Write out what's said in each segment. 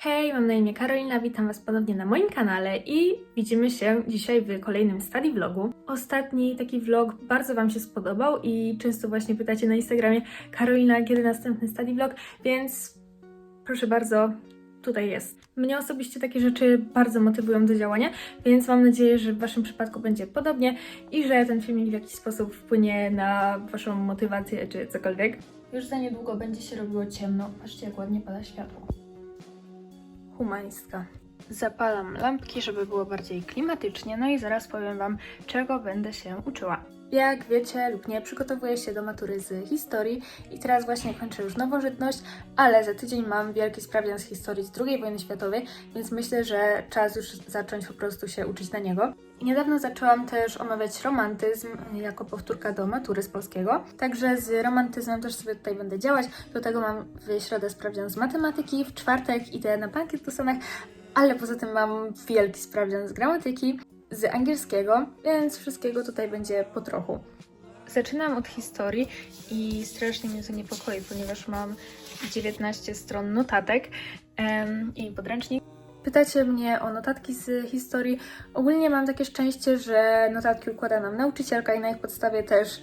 Hej, mam na imię Karolina, witam Was ponownie na moim kanale i widzimy się dzisiaj w kolejnym study vlogu. Ostatni taki vlog bardzo Wam się spodobał i często właśnie pytacie na Instagramie Karolina, kiedy następny study vlog, więc proszę bardzo, tutaj jest. Mnie osobiście takie rzeczy bardzo motywują do działania, więc mam nadzieję, że w Waszym przypadku będzie podobnie i że ten filmik w jakiś sposób wpłynie na Waszą motywację czy cokolwiek. Już za niedługo będzie się robiło ciemno. Patrzcie, jak ładnie pada światło humanistka. Zapalam lampki, żeby było bardziej klimatycznie, no i zaraz powiem Wam, czego będę się uczyła. Jak wiecie lub nie, przygotowuję się do matury z historii i teraz właśnie kończę już nowożytność, ale za tydzień mam wielki sprawdzian z historii z II wojny światowej, więc myślę, że czas już zacząć po prostu się uczyć na niego. Niedawno zaczęłam też omawiać romantyzm jako powtórka do matury z polskiego, także z romantyzmem też sobie tutaj będę działać. Do tego mam w środę sprawdzian z matematyki, w czwartek idę na bankiet do ale poza tym mam wielki sprawdzian z gramatyki, z angielskiego, więc wszystkiego tutaj będzie po trochu. Zaczynam od historii i strasznie mnie to niepokoi, ponieważ mam 19 stron notatek em, i podręcznik. Pytacie mnie o notatki z historii. Ogólnie mam takie szczęście, że notatki układa nam nauczycielka i na ich podstawie też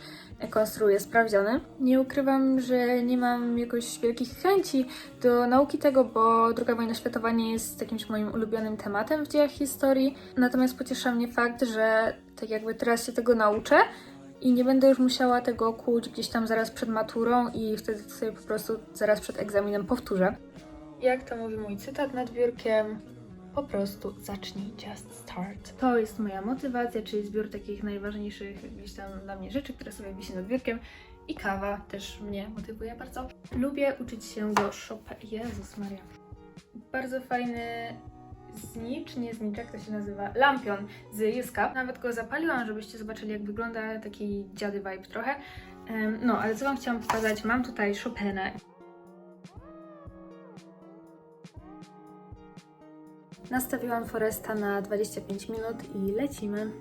konstruuję sprawdziany. Nie ukrywam, że nie mam jakoś wielkich chęci do nauki tego, bo II wojna światowa nie jest jakimś moim ulubionym tematem w dziejach historii. Natomiast pociesza mnie fakt, że tak jakby teraz się tego nauczę i nie będę już musiała tego kuć gdzieś tam zaraz przed maturą i wtedy sobie po prostu zaraz przed egzaminem powtórzę. Jak to mówi mój cytat nad biurkiem, po prostu zacznij just start. To jest moja motywacja, czyli zbiór takich najważniejszych gdzieś tam dla mnie rzeczy, które sobie wisi nad biurkiem. I kawa też mnie motywuje bardzo. Lubię uczyć się do Chopin. Jezus Maria. Bardzo fajny znicz, nie znicz, jak to się nazywa? Lampion z Juska. Nawet go zapaliłam, żebyście zobaczyli jak wygląda, taki dziady vibe trochę. No, ale co Wam chciałam pokazać? Mam tutaj Chopina. Nastawiłam Foresta na 25 minut i lecimy.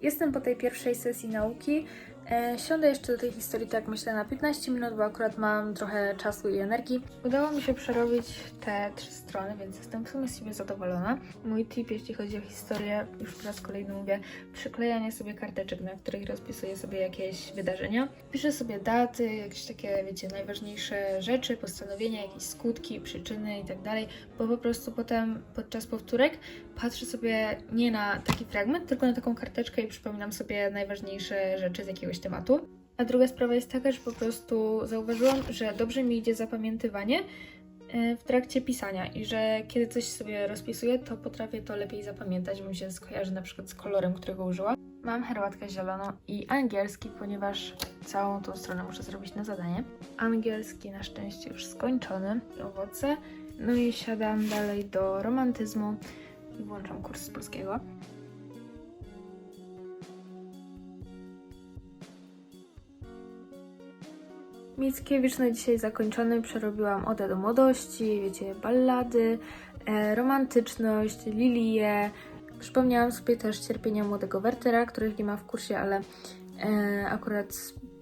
Jestem po tej pierwszej sesji nauki. E, siądę jeszcze do tej historii, tak myślę, na 15 minut, bo akurat mam trochę czasu i energii. Udało mi się przerobić te trzy strony, więc jestem w sumie z siebie zadowolona. Mój tip, jeśli chodzi o historię, już po raz kolejny mówię, przyklejanie sobie karteczek, na których rozpisuję sobie jakieś wydarzenia. Piszę sobie daty, jakieś takie, wiecie, najważniejsze rzeczy, postanowienia, jakieś skutki, przyczyny i tak bo po prostu potem podczas powtórek patrzę sobie nie na taki fragment, tylko na taką karteczkę i przypominam sobie najważniejsze rzeczy z jakiegoś tematu. A druga sprawa jest taka, że po prostu zauważyłam, że dobrze mi idzie zapamiętywanie e, w trakcie pisania i że kiedy coś sobie rozpisuję, to potrafię to lepiej zapamiętać, bo mi się skojarzy na przykład z kolorem, którego użyłam. Mam herbatkę zieloną i angielski, ponieważ całą tą stronę muszę zrobić na zadanie. Angielski na szczęście już skończony, owoce. No i siadam dalej do romantyzmu i włączam kurs z polskiego. Mickiewicz na dzisiaj zakończony. Przerobiłam Odę do młodości, wiecie, ballady, e, romantyczność, lilie. Przypomniałam sobie też cierpienia młodego Wertera, których nie ma w kursie, ale e, akurat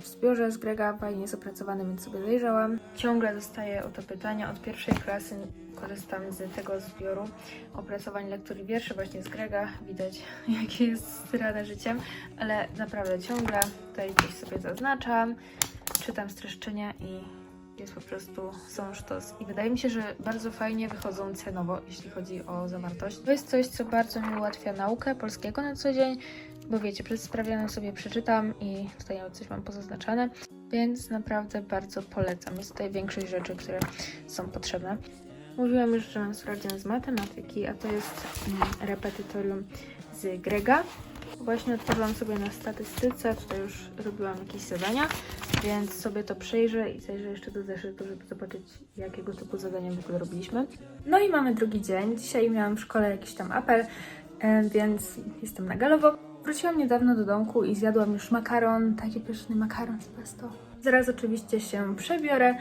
w zbiorze z Grega fajnie jest opracowany, więc sobie zajrzałam. Ciągle dostaję o to pytania. Od pierwszej klasy korzystam z tego zbioru opracowań lektur i wierszy właśnie z Grega. Widać, jakie jest styrane życiem, ale naprawdę ciągle tutaj gdzieś sobie zaznaczam czytam streszczenia i jest po prostu są sztos. I wydaje mi się, że bardzo fajnie wychodzą cenowo, jeśli chodzi o zawartość. To jest coś, co bardzo mi ułatwia naukę polskiego na co dzień, bo wiecie, przed sprawdzianem sobie przeczytam i tutaj coś mam pozaznaczane, więc naprawdę bardzo polecam. Jest tutaj większość rzeczy, które są potrzebne. Mówiłam już, że mam sprawdzian z matematyki, a to jest mm, repetytorium z Grega. Właśnie otworzyłam sobie na statystyce, tutaj już robiłam jakieś zadania, więc sobie to przejrzę i zajrzę jeszcze do zeszytu, żeby zobaczyć, jakiego typu zadania w ogóle robiliśmy. No i mamy drugi dzień. Dzisiaj miałam w szkole jakiś tam apel, e, więc jestem na galowo. Wróciłam niedawno do domku i zjadłam już makaron, taki pyszny makaron z pesto. Zaraz oczywiście się przebiorę.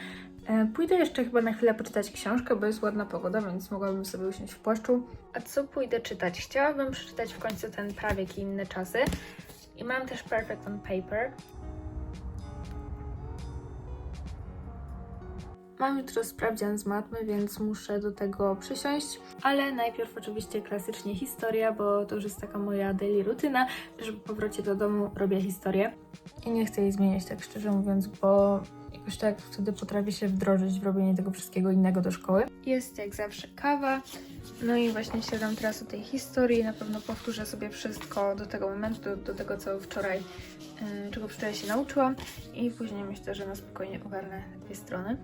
E, Pójdę jeszcze chyba na chwilę poczytać książkę, bo jest ładna pogoda, więc mogłabym sobie usiąść w płaszczu. A co pójdę czytać? Chciałabym przeczytać w końcu ten prawiek i inne czasy. I mam też Perfect on Paper. Mam jutro sprawdzian z matmy, więc muszę do tego przysiąść, ale najpierw oczywiście klasycznie historia, bo to już jest taka moja daily rutyna, że po powrocie do domu robię historię. I nie chcę jej zmieniać, tak szczerze mówiąc, bo jakoś tak wtedy potrafię się wdrożyć w robienie tego wszystkiego innego do szkoły. Jest jak zawsze kawa, no i właśnie siadam teraz o tej historii, na pewno powtórzę sobie wszystko do tego momentu, do, do tego co wczoraj, czego wczoraj się nauczyłam i później myślę, że na spokojnie ogarnę dwie strony.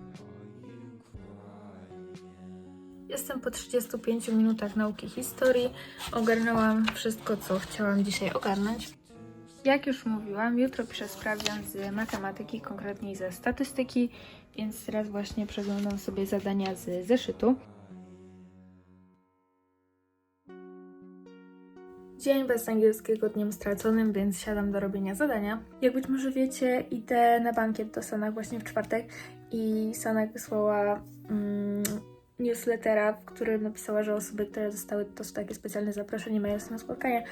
Jestem po 35 minutach nauki historii. Ogarnęłam wszystko, co chciałam dzisiaj ogarnąć. Jak już mówiłam, jutro piszę sprawdzian z matematyki, konkretniej ze statystyki, więc teraz właśnie przeglądam sobie zadania z zeszytu. Dzień bez angielskiego dniem straconym, więc siadam do robienia zadania. Jak być może wiecie, idę na bankiet do Sanach właśnie w czwartek i Sanak wysłała mm, newslettera, w którym napisała, że osoby, które dostały to są takie specjalne zaproszenie, mają z tym spotkanie.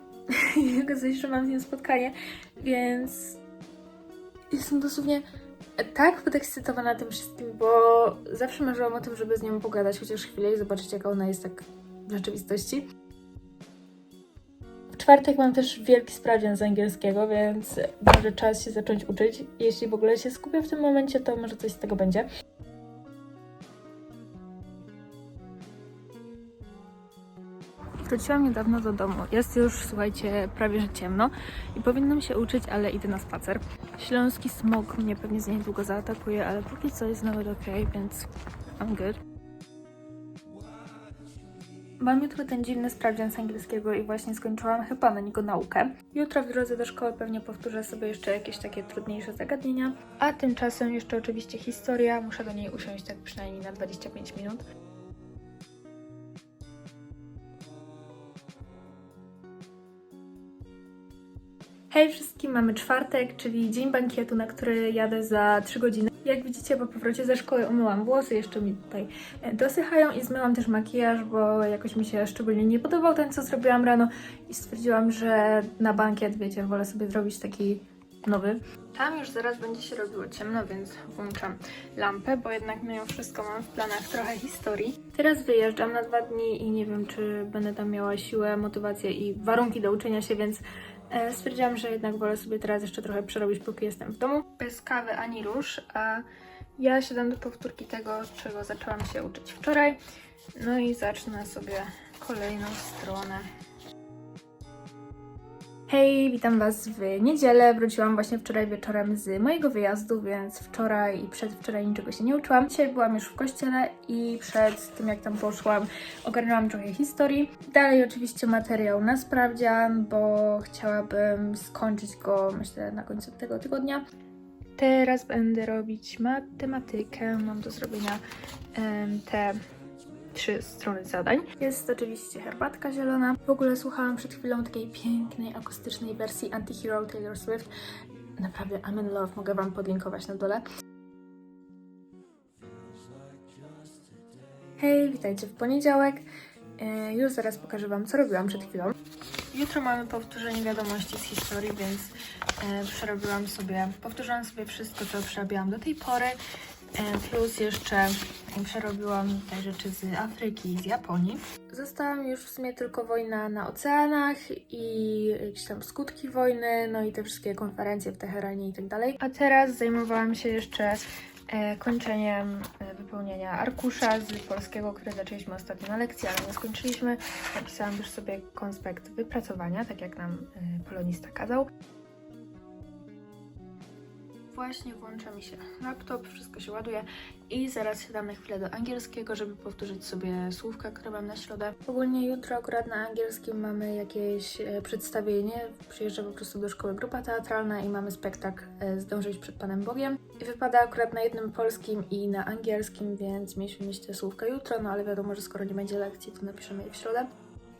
I okazuje się, że mam z nim spotkanie, więc jestem dosłownie tak podekscytowana tym wszystkim, bo zawsze marzyłam o tym, żeby z nią pogadać chociaż chwilę i zobaczyć, jaka ona jest tak w rzeczywistości. W czwartek mam też wielki sprawdzian z angielskiego, więc może czas się zacząć uczyć. Jeśli w ogóle się skupię w tym momencie, to może coś z tego będzie. Wróciłam niedawno do domu. Jest już, słuchajcie, prawie że ciemno i powinnam się uczyć, ale idę na spacer. Śląski smog mnie pewnie za niedługo zaatakuje, ale póki co jest nawet ok, więc I'm good. Mam jutro ten dziwny sprawdzian z angielskiego i właśnie skończyłam chyba na niego naukę. Jutro w drodze do szkoły pewnie powtórzę sobie jeszcze jakieś takie trudniejsze zagadnienia. A tymczasem jeszcze oczywiście historia. Muszę do niej usiąść tak przynajmniej na 25 minut. Hej wszystkim, mamy czwartek, czyli dzień bankietu, na który jadę za 3 godziny. Jak widzicie, po powrocie ze szkoły umyłam włosy, jeszcze mi tutaj e, dosychają i zmyłam też makijaż, bo jakoś mi się szczególnie nie podobał ten, co zrobiłam rano i stwierdziłam, że na bankiet, wiecie, wolę sobie zrobić taki nowy. Tam już zaraz będzie się robiło ciemno, więc włączam lampę, bo jednak mimo wszystko mam w planach trochę historii. Teraz wyjeżdżam na dwa dni i nie wiem, czy będę tam miała siłę, motywację i warunki do uczenia się, więc stwierdziłam, że jednak wolę sobie teraz jeszcze trochę przerobić, póki jestem w domu. Bez kawy ani róż, a ja siadam do powtórki tego, czego zaczęłam się uczyć wczoraj. No i zacznę sobie kolejną stronę. Hej, witam Was w niedzielę. Wróciłam właśnie wczoraj wieczorem z mojego wyjazdu, więc wczoraj i przedwczoraj niczego się nie uczyłam. Dzisiaj byłam już w kościele i przed tym jak tam poszłam, ogarnęłam trochę historii. Dalej oczywiście materiał na sprawdzian, bo chciałabym skończyć go myślę na końcu tego tygodnia. Teraz będę robić matematykę. Mam do zrobienia em, te trzy strony zadań. Jest oczywiście herbatka zielona. W ogóle słuchałam przed chwilą takiej pięknej, akustycznej wersji Anti-Hero Taylor Swift. Naprawdę, I'm in love. Mogę Wam podlinkować na dole. Hej, witajcie w poniedziałek. E, już zaraz pokażę Wam, co robiłam przed chwilą. Jutro mamy powtórzenie wiadomości z historii, więc e, przerobiłam sobie, powtórzyłam sobie wszystko, co przerabiałam do tej pory. E, Plus jeszcze przerobiłam tutaj rzeczy z Afryki i z Japonii. Została mi już w sumie tylko wojna na oceanach i jakieś tam skutki wojny, no i te wszystkie konferencje w Teheranie i tak dalej. A teraz zajmowałam się jeszcze e, kończeniem e, wypełnienia arkusza z polskiego, który zaczęliśmy ostatnio na lekcji, ale nie skończyliśmy. Napisałam już sobie konspekt wypracowania, tak jak nam e, polonista kazał. Właśnie włącza mi się laptop, wszystko się ładuje i zaraz siadam na chwilę do angielskiego, żeby powtórzyć sobie słówka, które mam na środę. Ogólnie jutro akurat na angielskim mamy jakieś e, przedstawienie. Przyjeżdża po prostu do szkoły grupa teatralna i mamy spektakl e, Zdążyć przed Panem Bogiem. I wypada akurat na jednym polskim i na angielskim, więc mieliśmy mieć te słówka jutro, no ale wiadomo, że skoro nie będzie lekcji, to napiszemy je w środę.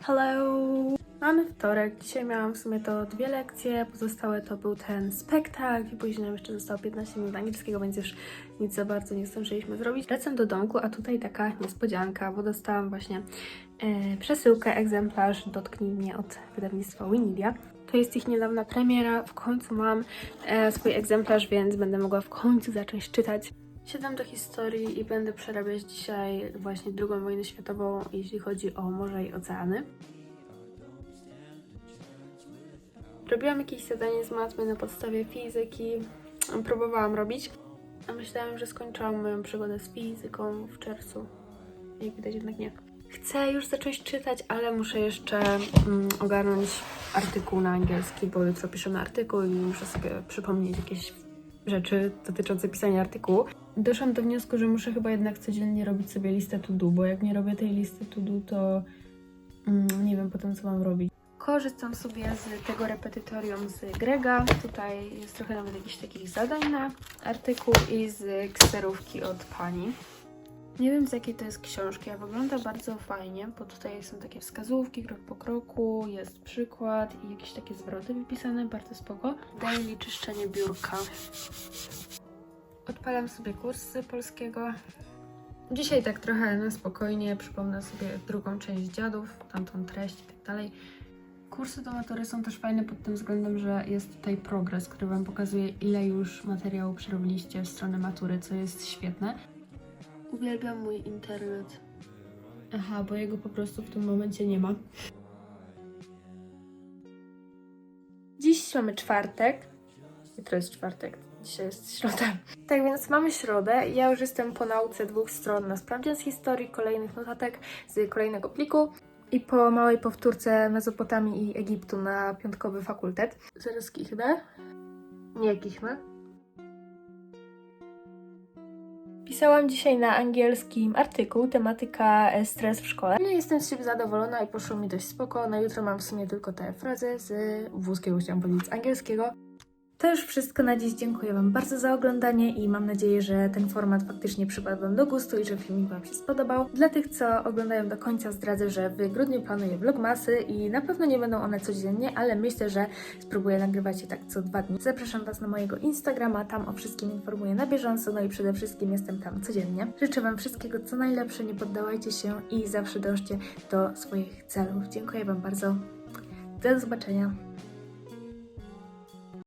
Hello! Mamy wtorek. Dzisiaj miałam w sumie to dwie lekcje, pozostałe to był ten spektakl i później nam jeszcze zostało 15 minut angielskiego, więc już nic za bardzo nie zdążyliśmy zrobić. Wracam do domku, a tutaj taka niespodzianka, bo dostałam właśnie e, przesyłkę, egzemplarz Dotknij mnie od wydawnictwa Winidia. To jest ich niedawna premiera, w końcu mam e, swój egzemplarz, więc będę mogła w końcu zacząć czytać. Siadam do historii i będę przerabiać dzisiaj właśnie II wojnę światową, jeśli chodzi o morza i oceany. Robiłam jakieś zadanie z matmy na podstawie fizyki. Próbowałam robić. A myślałam, że skończyłam moją przygodę z fizyką w czerwcu. Jak widać jednak nie. Chcę już zacząć czytać, ale muszę jeszcze mm, ogarnąć artykuł na angielski, bo jutro piszemy artykuł i muszę sobie przypomnieć jakieś rzeczy dotyczące pisania artykułu. Doszłam do wniosku, że muszę chyba jednak codziennie robić sobie listę to do, bo jak nie robię tej listy to do, to mm, nie wiem potem co mam robić. Korzystam sobie z tego repetytorium z Grega. Tutaj jest trochę nawet jakichś takich zadań na artykuł i z kserówki od pani. Nie wiem z jakiej to jest książki, a wygląda bardzo fajnie, bo tutaj są takie wskazówki krok po kroku, jest przykład i jakieś takie zwroty wypisane, bardzo spoko. Daily czyszczenie biurka. Odpalam sobie kursy polskiego. Dzisiaj tak trochę na spokojnie przypomnę sobie drugą część dziadów, tamtą treść i tak dalej. Kursy do matury są też fajne pod tym względem, że jest tutaj progres, który Wam pokazuje, ile już materiału przerobiliście w stronę matury, co jest świetne. Uwielbiam mój internet. Aha, bo jego po prostu w tym momencie nie ma. Dziś mamy czwartek. Jutro jest czwartek, dzisiaj jest środa. Tak więc mamy środę. Ja już jestem po nauce dwóch stron na sprawdzian z historii, kolejnych notatek z kolejnego pliku i po małej powtórce Mezopotamii i Egiptu na piątkowy fakultet. Zaraz kichnę. Nie kichnę. Pisałam dzisiaj na angielskim artykuł, tematyka e, stres w szkole. No i jestem z siebie zadowolona i poszło mi dość spoko. Na jutro mam w sumie tylko te frazy z włoskiego, chciałam powiedzieć, z angielskiego. To już wszystko na dziś. Dziękuję Wam bardzo za oglądanie i mam nadzieję, że ten format faktycznie przypadł Wam do gustu i że filmik Wam się spodobał. Dla tych, co oglądają do końca, zdradzę, że w grudniu planuję vlogmasy i na pewno nie będą one codziennie, ale myślę, że spróbuję nagrywać je tak co dwa dni. Zapraszam Was na mojego Instagrama, tam o wszystkim informuję na bieżąco, no i przede wszystkim jestem tam codziennie. Życzę Wam wszystkiego co najlepsze, nie poddawajcie się i zawsze dążcie do swoich celów. Dziękuję Wam bardzo. Do zobaczenia.